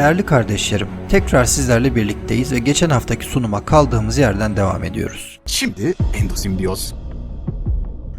Değerli kardeşlerim, tekrar sizlerle birlikteyiz ve geçen haftaki sunuma kaldığımız yerden devam ediyoruz. Şimdi endosimbiyoz.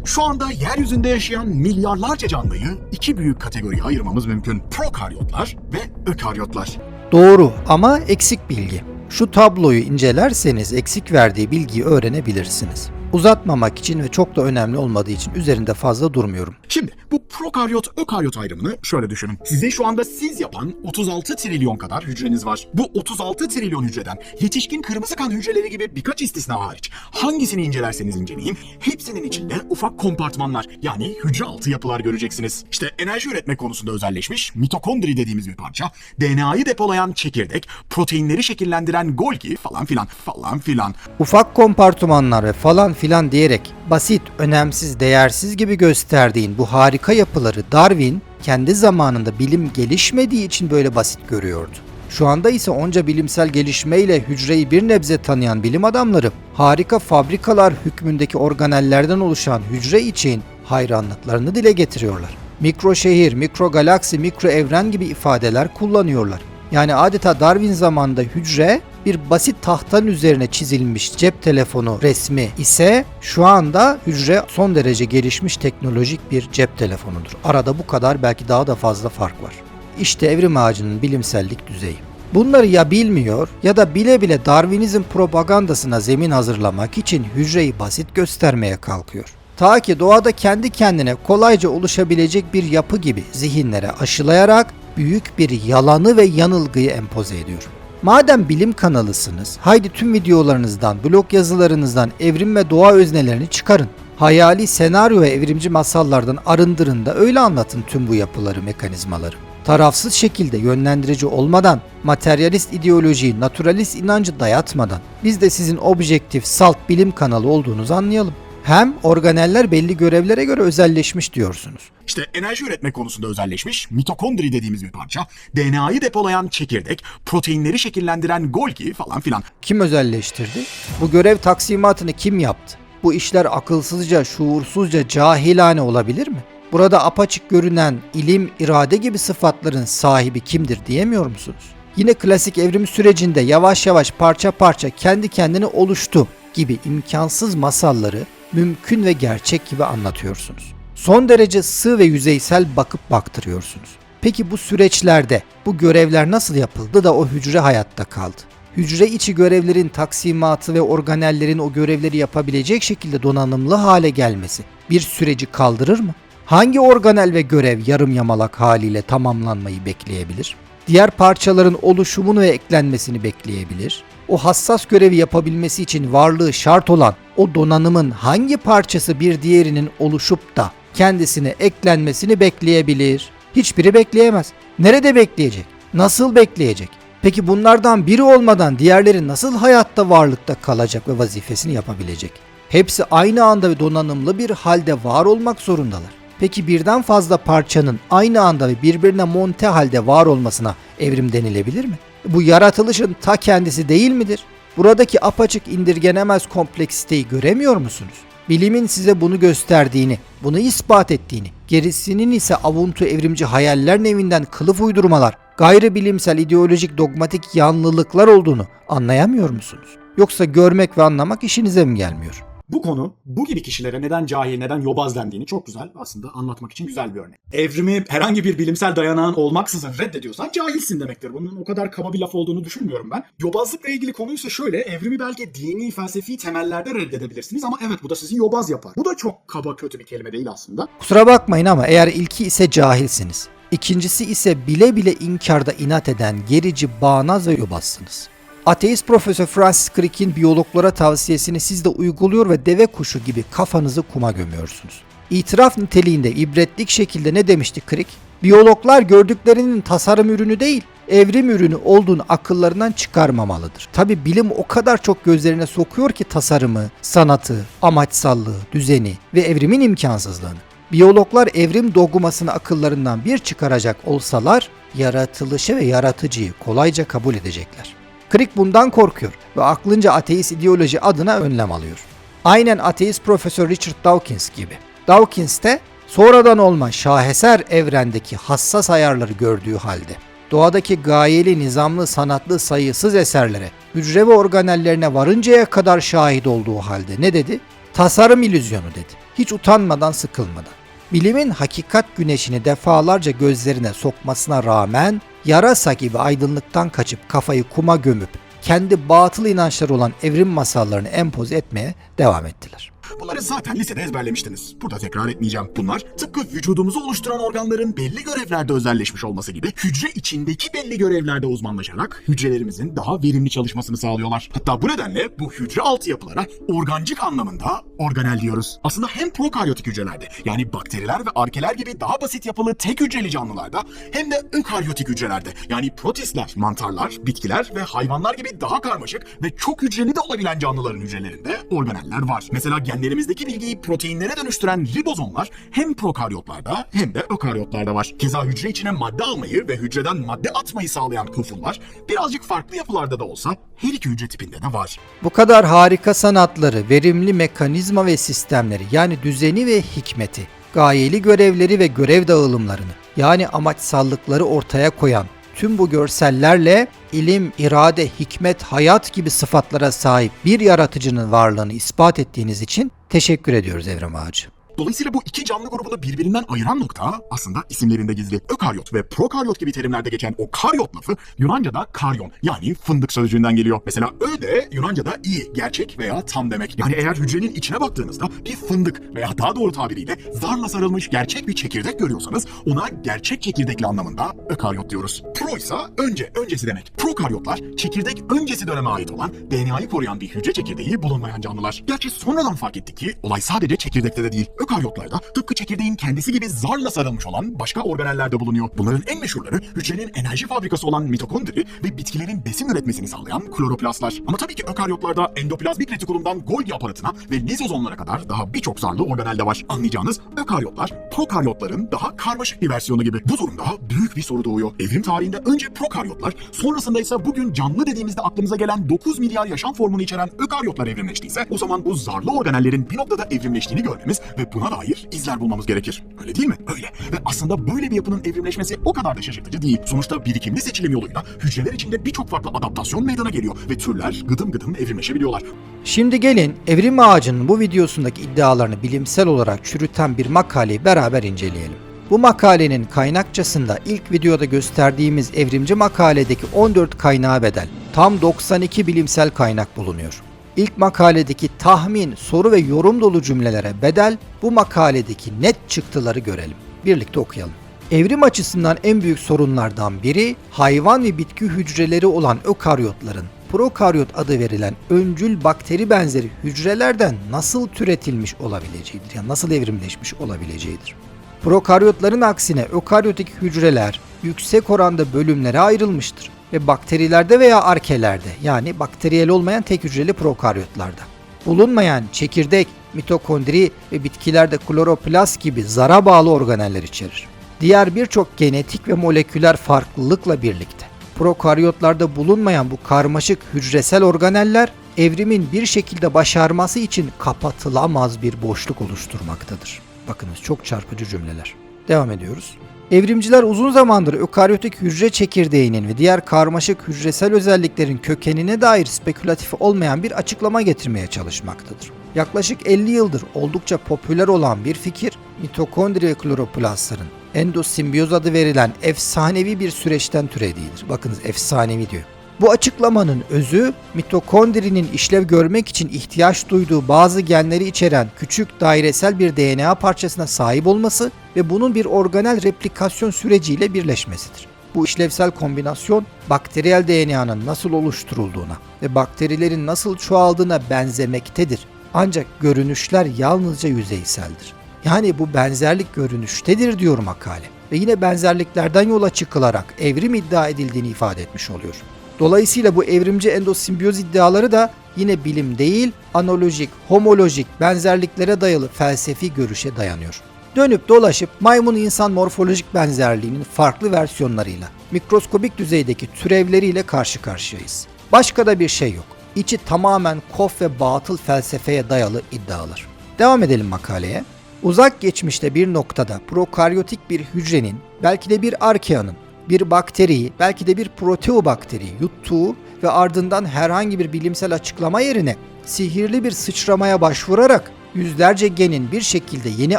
Şu anda yeryüzünde yaşayan milyarlarca canlıyı iki büyük kategoriye ayırmamız mümkün. Prokaryotlar ve ökaryotlar. Doğru ama eksik bilgi. Şu tabloyu incelerseniz eksik verdiği bilgiyi öğrenebilirsiniz. Uzatmamak için ve çok da önemli olmadığı için üzerinde fazla durmuyorum. Şimdi bu prokaryot ökaryot ayrımını şöyle düşünün. Size şu anda siz yapan 36 trilyon kadar hücreniz var. Bu 36 trilyon hücreden yetişkin kırmızı kan hücreleri gibi birkaç istisna hariç hangisini incelerseniz inceleyin hepsinin içinde ufak kompartmanlar yani hücre altı yapılar göreceksiniz. İşte enerji üretme konusunda özelleşmiş mitokondri dediğimiz bir parça, DNA'yı depolayan çekirdek, proteinleri şekillendiren Golgi falan filan falan filan. Ufak kompartımanlar ve falan filan diyerek basit, önemsiz, değersiz gibi gösterdiğin bu harika yapıları Darwin kendi zamanında bilim gelişmediği için böyle basit görüyordu. Şu anda ise onca bilimsel gelişmeyle hücreyi bir nebze tanıyan bilim adamları harika fabrikalar hükmündeki organellerden oluşan hücre için hayranlıklarını dile getiriyorlar. Mikro şehir, mikro galaksi, mikro evren gibi ifadeler kullanıyorlar. Yani adeta Darwin zamanında hücre bir basit tahtanın üzerine çizilmiş cep telefonu resmi ise şu anda hücre son derece gelişmiş teknolojik bir cep telefonudur. Arada bu kadar belki daha da fazla fark var. İşte evrim ağacının bilimsellik düzeyi. Bunları ya bilmiyor ya da bile bile Darwinizm propagandasına zemin hazırlamak için hücreyi basit göstermeye kalkıyor. Ta ki doğada kendi kendine kolayca oluşabilecek bir yapı gibi zihinlere aşılayarak büyük bir yalanı ve yanılgıyı empoze ediyor. Madem bilim kanalısınız, haydi tüm videolarınızdan, blog yazılarınızdan evrim ve doğa öznelerini çıkarın. Hayali senaryo ve evrimci masallardan arındırın da öyle anlatın tüm bu yapıları, mekanizmaları. Tarafsız şekilde yönlendirici olmadan, materyalist ideolojiyi, naturalist inancı dayatmadan biz de sizin objektif, salt bilim kanalı olduğunuzu anlayalım. Hem organeller belli görevlere göre özelleşmiş diyorsunuz. İşte enerji üretme konusunda özelleşmiş mitokondri dediğimiz bir parça, DNA'yı depolayan çekirdek, proteinleri şekillendiren Golgi falan filan. Kim özelleştirdi? Bu görev taksimatını kim yaptı? Bu işler akılsızca, şuursuzca, cahilane olabilir mi? Burada apaçık görünen ilim, irade gibi sıfatların sahibi kimdir diyemiyor musunuz? Yine klasik evrim sürecinde yavaş yavaş parça parça kendi kendine oluştu gibi imkansız masalları mümkün ve gerçek gibi anlatıyorsunuz. Son derece sığ ve yüzeysel bakıp baktırıyorsunuz. Peki bu süreçlerde bu görevler nasıl yapıldı da o hücre hayatta kaldı? Hücre içi görevlerin taksimatı ve organellerin o görevleri yapabilecek şekilde donanımlı hale gelmesi bir süreci kaldırır mı? Hangi organel ve görev yarım yamalak haliyle tamamlanmayı bekleyebilir? Diğer parçaların oluşumunu ve eklenmesini bekleyebilir. O hassas görevi yapabilmesi için varlığı şart olan o donanımın hangi parçası bir diğerinin oluşup da kendisine eklenmesini bekleyebilir? Hiçbiri bekleyemez. Nerede bekleyecek? Nasıl bekleyecek? Peki bunlardan biri olmadan diğerleri nasıl hayatta varlıkta kalacak ve vazifesini yapabilecek? Hepsi aynı anda ve donanımlı bir halde var olmak zorundalar. Peki birden fazla parçanın aynı anda ve birbirine monte halde var olmasına evrim denilebilir mi? Bu yaratılışın ta kendisi değil midir? Buradaki apaçık indirgenemez kompleksiteyi göremiyor musunuz? Bilimin size bunu gösterdiğini, bunu ispat ettiğini, gerisinin ise avuntu evrimci hayaller nevinden kılıf uydurmalar, gayri bilimsel ideolojik dogmatik yanlılıklar olduğunu anlayamıyor musunuz? Yoksa görmek ve anlamak işinize mi gelmiyor? Bu konu bu gibi kişilere neden cahil, neden yobaz dendiğini çok güzel aslında anlatmak için güzel bir örnek. Evrimi herhangi bir bilimsel dayanağın olmaksızın reddediyorsan cahilsin demektir. Bunun o kadar kaba bir laf olduğunu düşünmüyorum ben. Yobazlıkla ilgili konuysa şöyle, evrimi belki dini, felsefi temellerde reddedebilirsiniz ama evet bu da sizi yobaz yapar. Bu da çok kaba kötü bir kelime değil aslında. Kusura bakmayın ama eğer ilki ise cahilsiniz. İkincisi ise bile bile inkarda inat eden gerici, bağnaz ve yobazsınız. Ateist Profesör Francis Crick'in biyologlara tavsiyesini siz de uyguluyor ve deve kuşu gibi kafanızı kuma gömüyorsunuz. İtiraf niteliğinde ibretlik şekilde ne demişti Crick? Biyologlar gördüklerinin tasarım ürünü değil, evrim ürünü olduğunu akıllarından çıkarmamalıdır. Tabi bilim o kadar çok gözlerine sokuyor ki tasarımı, sanatı, amaçsallığı, düzeni ve evrimin imkansızlığını. Biyologlar evrim dogmasını akıllarından bir çıkaracak olsalar yaratılışı ve yaratıcıyı kolayca kabul edecekler. Crick bundan korkuyor ve aklınca ateist ideoloji adına önlem alıyor. Aynen ateist Profesör Richard Dawkins gibi. Dawkins de sonradan olma şaheser evrendeki hassas ayarları gördüğü halde doğadaki gayeli, nizamlı, sanatlı sayısız eserlere, hücre ve organellerine varıncaya kadar şahit olduğu halde ne dedi? Tasarım illüzyonu dedi. Hiç utanmadan, sıkılmadan. Bilimin hakikat güneşini defalarca gözlerine sokmasına rağmen yarasa gibi aydınlıktan kaçıp kafayı kuma gömüp kendi batıl inançları olan evrim masallarını empoze etmeye devam ettiler. Bunları zaten lisede ezberlemiştiniz. Burada tekrar etmeyeceğim. Bunlar tıpkı vücudumuzu oluşturan organların belli görevlerde özelleşmiş olması gibi hücre içindeki belli görevlerde uzmanlaşarak hücrelerimizin daha verimli çalışmasını sağlıyorlar. Hatta bu nedenle bu hücre altı yapılara organcık anlamında organel diyoruz. Aslında hem prokaryotik hücrelerde yani bakteriler ve arkeler gibi daha basit yapılı tek hücreli canlılarda hem de ökaryotik hücrelerde yani protistler, mantarlar, bitkiler ve hayvanlar gibi daha karmaşık ve çok hücreli de olabilen canlıların hücrelerinde organeller var. Mesela genlerimizdeki bilgiyi proteinlere dönüştüren ribozomlar hem prokaryotlarda hem de ökaryotlarda var. Keza hücre içine madde almayı ve hücreden madde atmayı sağlayan kofullar birazcık farklı yapılarda da olsa her iki hücre tipinde de var. Bu kadar harika sanatları, verimli mekanizma ve sistemleri yani düzeni ve hikmeti, gayeli görevleri ve görev dağılımlarını yani amaçsallıkları ortaya koyan tüm bu görsellerle ilim, irade, hikmet, hayat gibi sıfatlara sahip bir yaratıcının varlığını ispat ettiğiniz için teşekkür ediyoruz Evrim Ağacı. Dolayısıyla bu iki canlı grubunu birbirinden ayıran nokta aslında isimlerinde gizli. Ökaryot ve prokaryot gibi terimlerde geçen o karyot lafı Yunanca'da karyon yani fındık sözcüğünden geliyor. Mesela ö de Yunanca'da iyi, gerçek veya tam demek. Yani eğer hücrenin içine baktığınızda bir fındık veya daha doğru tabiriyle zarla sarılmış gerçek bir çekirdek görüyorsanız ona gerçek çekirdekli anlamında ökaryot diyoruz. Pro ise önce, öncesi demek. Prokaryotlar çekirdek öncesi döneme ait olan DNA'yı koruyan bir hücre çekirdeği bulunmayan canlılar. Gerçi sonradan fark ettik ki olay sadece çekirdekte de değil. Ökaryotlarda tıpkı çekirdeğin kendisi gibi zarla sarılmış olan başka organellerde bulunuyor. Bunların en meşhurları hücrenin enerji fabrikası olan mitokondri ve bitkilerin besin üretmesini sağlayan kloroplastlar. Ama tabii ki ökaryotlarda endoplazmik retikulumdan Golgi aparatına ve lizozomlara kadar daha birçok zarlı organel de var. Anlayacağınız ökaryotlar prokaryotların daha karmaşık bir versiyonu gibi. Bu durumda büyük bir soru doğuyor. Evrim tarihinde önce prokaryotlar, sonrasında ise bugün canlı dediğimizde aklımıza gelen 9 milyar yaşam formunu içeren ökaryotlar evrimleştiyse o zaman bu zarlı organellerin bir noktada evrimleştiğini görmemiz ve buna dair izler bulmamız gerekir. Öyle değil mi? Öyle. Ve aslında böyle bir yapının evrimleşmesi o kadar da şaşırtıcı değil. Sonuçta birikimli seçilim yoluyla hücreler içinde birçok farklı adaptasyon meydana geliyor ve türler gıdım gıdım evrimleşebiliyorlar. Şimdi gelin Evrim Ağacı'nın bu videosundaki iddialarını bilimsel olarak çürüten bir makaleyi beraber inceleyelim. Bu makalenin kaynakçasında ilk videoda gösterdiğimiz evrimci makaledeki 14 kaynağa bedel tam 92 bilimsel kaynak bulunuyor. İlk makaledeki tahmin, soru ve yorum dolu cümlelere bedel bu makaledeki net çıktıları görelim. Birlikte okuyalım. Evrim açısından en büyük sorunlardan biri hayvan ve bitki hücreleri olan ökaryotların prokaryot adı verilen öncül bakteri benzeri hücrelerden nasıl türetilmiş olabileceğidir. Yani nasıl evrimleşmiş olabileceğidir. Prokaryotların aksine ökaryotik hücreler yüksek oranda bölümlere ayrılmıştır ve bakterilerde veya arkelerde yani bakteriyel olmayan tek hücreli prokaryotlarda bulunmayan çekirdek, mitokondri ve bitkilerde kloroplast gibi zara bağlı organeller içerir. Diğer birçok genetik ve moleküler farklılıkla birlikte prokaryotlarda bulunmayan bu karmaşık hücresel organeller evrimin bir şekilde başarması için kapatılamaz bir boşluk oluşturmaktadır. Bakınız çok çarpıcı cümleler. Devam ediyoruz. Evrimciler uzun zamandır ökaryotik hücre çekirdeğinin ve diğer karmaşık hücresel özelliklerin kökenine dair spekülatif olmayan bir açıklama getirmeye çalışmaktadır. Yaklaşık 50 yıldır oldukça popüler olan bir fikir, mitokondri ve kloroplastların endosimbiyoz adı verilen efsanevi bir süreçten türediğidir. Bakınız efsanevi diyor. Bu açıklamanın özü mitokondrinin işlev görmek için ihtiyaç duyduğu bazı genleri içeren küçük dairesel bir DNA parçasına sahip olması ve bunun bir organel replikasyon süreciyle birleşmesidir. Bu işlevsel kombinasyon bakteriyel DNA'nın nasıl oluşturulduğuna ve bakterilerin nasıl çoğaldığına benzemektedir. Ancak görünüşler yalnızca yüzeyseldir. Yani bu benzerlik görünüştedir diyor makale ve yine benzerliklerden yola çıkılarak evrim iddia edildiğini ifade etmiş oluyor. Dolayısıyla bu evrimci endosimbiyoz iddiaları da yine bilim değil, analojik, homolojik benzerliklere dayalı felsefi görüşe dayanıyor. Dönüp dolaşıp maymun insan morfolojik benzerliğinin farklı versiyonlarıyla, mikroskobik düzeydeki türevleriyle karşı karşıyayız. Başka da bir şey yok. İçi tamamen kof ve batıl felsefeye dayalı iddialar. Devam edelim makaleye. Uzak geçmişte bir noktada prokaryotik bir hücrenin, belki de bir arkeanın bir bakteriyi belki de bir proteobakteriyi yuttuğu ve ardından herhangi bir bilimsel açıklama yerine sihirli bir sıçramaya başvurarak yüzlerce genin bir şekilde yeni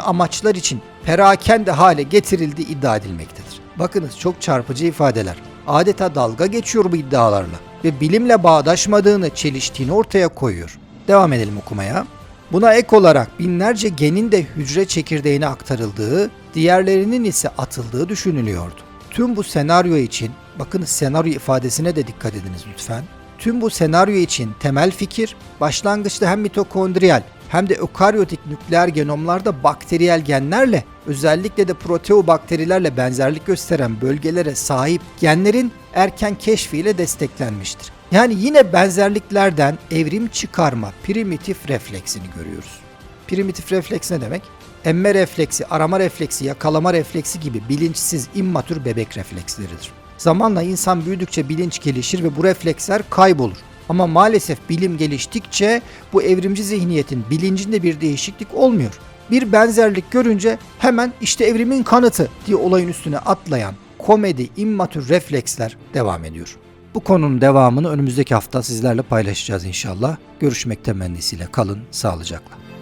amaçlar için perakende hale getirildiği iddia edilmektedir. Bakınız çok çarpıcı ifadeler. Adeta dalga geçiyor bu iddialarla ve bilimle bağdaşmadığını, çeliştiğini ortaya koyuyor. Devam edelim okumaya. Buna ek olarak binlerce genin de hücre çekirdeğine aktarıldığı, diğerlerinin ise atıldığı düşünülüyordu. Tüm bu senaryo için, bakınız senaryo ifadesine de dikkat ediniz lütfen. Tüm bu senaryo için temel fikir, başlangıçta hem mitokondriyal hem de ökaryotik nükleer genomlarda bakteriyel genlerle özellikle de proteobakterilerle benzerlik gösteren bölgelere sahip genlerin erken keşfiyle desteklenmiştir. Yani yine benzerliklerden evrim çıkarma primitif refleksini görüyoruz. Primitif refleks ne demek? Emme refleksi, arama refleksi, yakalama refleksi gibi bilinçsiz immatür bebek refleksleridir. Zamanla insan büyüdükçe bilinç gelişir ve bu refleksler kaybolur. Ama maalesef bilim geliştikçe bu evrimci zihniyetin bilincinde bir değişiklik olmuyor. Bir benzerlik görünce hemen işte evrimin kanıtı diye olayın üstüne atlayan komedi immatür refleksler devam ediyor. Bu konunun devamını önümüzdeki hafta sizlerle paylaşacağız inşallah. Görüşmek temennisiyle kalın sağlıcakla.